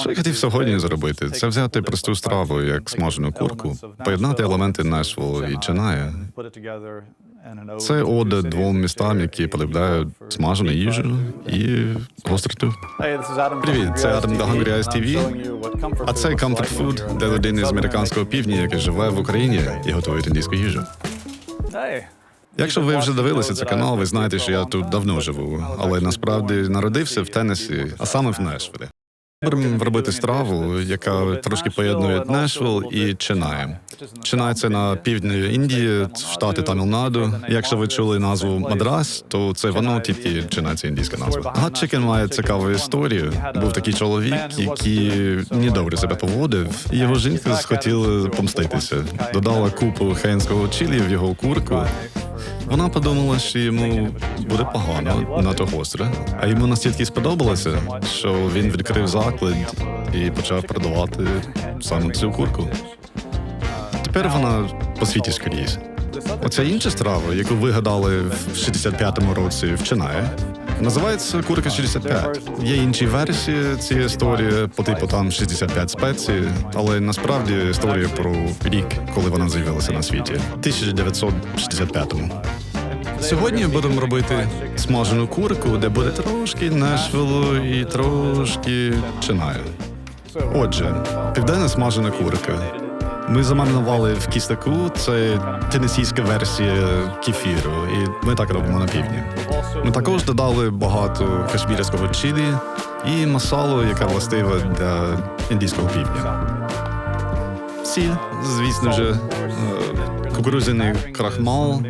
Що я хотів сьогодні зробити? Це взяти просту страву, як смажену курку, поєднати елементи Нешвілу і Ченая. Це ода двом містам, які полюбляють смажену їжу і гостроту. Привіт, це Адам Eyes TV. А це Comfort Food для людини з американського півдня, яка живе в Україні і готує індійську їжу. Якщо ви вже дивилися цей канал, ви знаєте, що я тут давно живу, але насправді народився в Теннесі, а саме в Нешвілі. Робити страву, яка трошки поєднує Нешвіл і Ченай. Ченай – це на півдні Індії, штати Тамілнаду. Якщо ви чули назву Мадрас, то це воно тільки Ченай – це індійська назва. Гат Чикен має цікаву історію. Був такий чоловік, який недобре себе поводив, його жінка схотіла помститися. Додала купу хейнського чилі в його курку. Вона подумала, що йому буде погано надто гостре, а йому настільки сподобалося, що він відкрив заклад і почав продавати саме цю курку. Тепер вона по світі скрізь. Оця інша страва, яку вигадали в 65-му році в Чинаї, називається Курка 65. Є інші версії цієї історії, по типу там 65 спецій, але насправді історія про рік, коли вона з'явилася на світі, 1965-му. Сьогодні будемо робити смажену курку, де буде трошки Нешвілу і трошки Чинаю. Отже, південна смажена курка. Ми замаринували в кістаку, це тенесійська версія кефіру, і ми так робимо на півдні. Ми також додали багато кашмірського чилі і масалу, яка властива для індійського півдня. Сіль, звісно ж, е, кукурудзяний крахмал,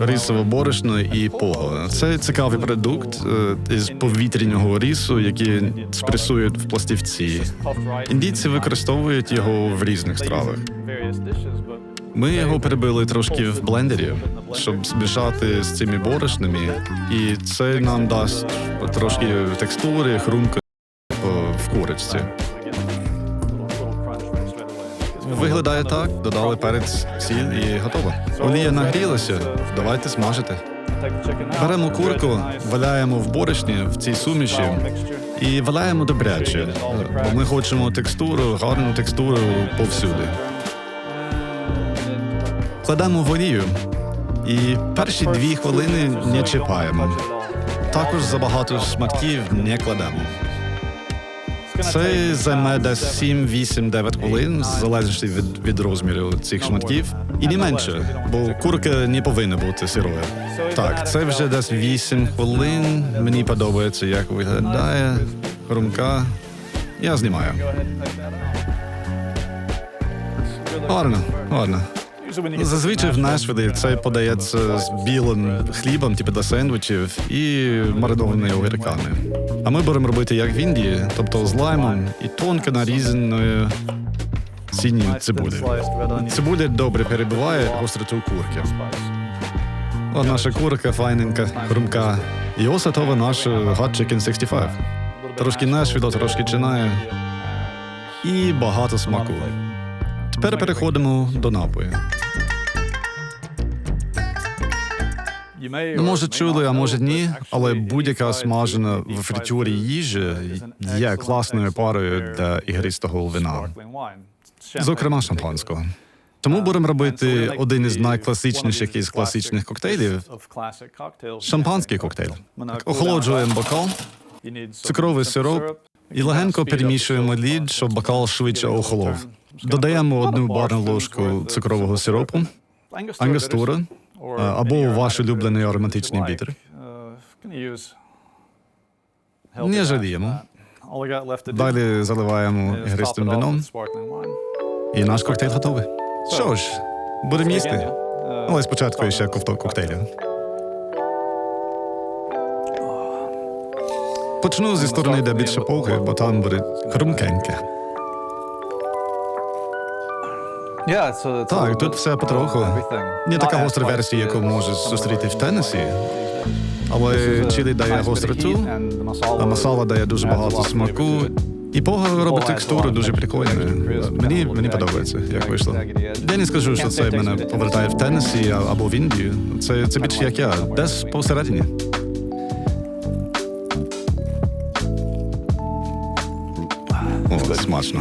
рисове борошно і пого. Це цікавий продукт е, із повітряного рису, який спресують в пластівці. Індійці використовують його в різних стравах. Ми його перебили трошки в блендері, щоб змішати з цими борошнами, і це нам дасть трошки текстури, хрумка в курочці. Виглядає так, додали перець, сіль і готово. Олія нагрілася, давайте смажити. Беремо курку, валяємо в борошні в цій суміші і валяємо добряче, бо ми хочемо текстуру, гарну текстуру повсюди. Кладемо в олію і перші дві хвилини не чіпаємо. Також забагато шматків не кладемо. Це займе десь 7, 8, 9 хвилин, залежності від, від розміру цих шматків. І не менше, бо курка не повинна бути сирою. Так, це вже десь 8 хвилин. Мені подобається, як виглядає хрумка. Я знімаю. Гарно, гарно. Зазвичай в Нешвілі це подається з білим хлібом, типу для сендвічів, і маринованими огірками. А ми будемо робити як в Індії, тобто з лаймом і тонко нарізаною синьою цибулею. Цибуля добре перебиває гостроту курки. От наша курка файненька, хрумка. І ось готова наш Hot Chicken 65. Трошки Нешвіла, трошки чинає. І багато смаку. Тепер переходимо до напою. Ну, може, чули, а може ні, але будь-яка смажена в фритюрі їжа є класною парою для ігристого вина, зокрема шампанського. Тому будемо робити один із найкласичніших із класичних коктейлів. шампанський коктейль. Так, охолоджуємо бокал, цукровий сироп. і легенько перемішуємо лід, щоб бокал швидше охолов. Додаємо одну барну ложку цукрового сиропу, ангастура або ваш улюблений ароматичний бітер. Не жаліємо. Далі заливаємо ігристим вином, і наш коктейль готовий. Що ж, будемо їсти. Але спочатку ще ковток коктейлю. Почну зі сторони, де більше полки, бо там буде хрумкеньке. Так, тут все потроху. Не така гостра версія, яку можеш зустріти в Теннесі, але чилі дає гостроту, а масала дає дуже багато смаку. І пога робить текстуру дуже прикольною. Мені, мені подобається, як вийшло. Я не скажу, що це мене повертає в Теннесі або в Індію. Це, це більше як я, десь посередині. Смачно.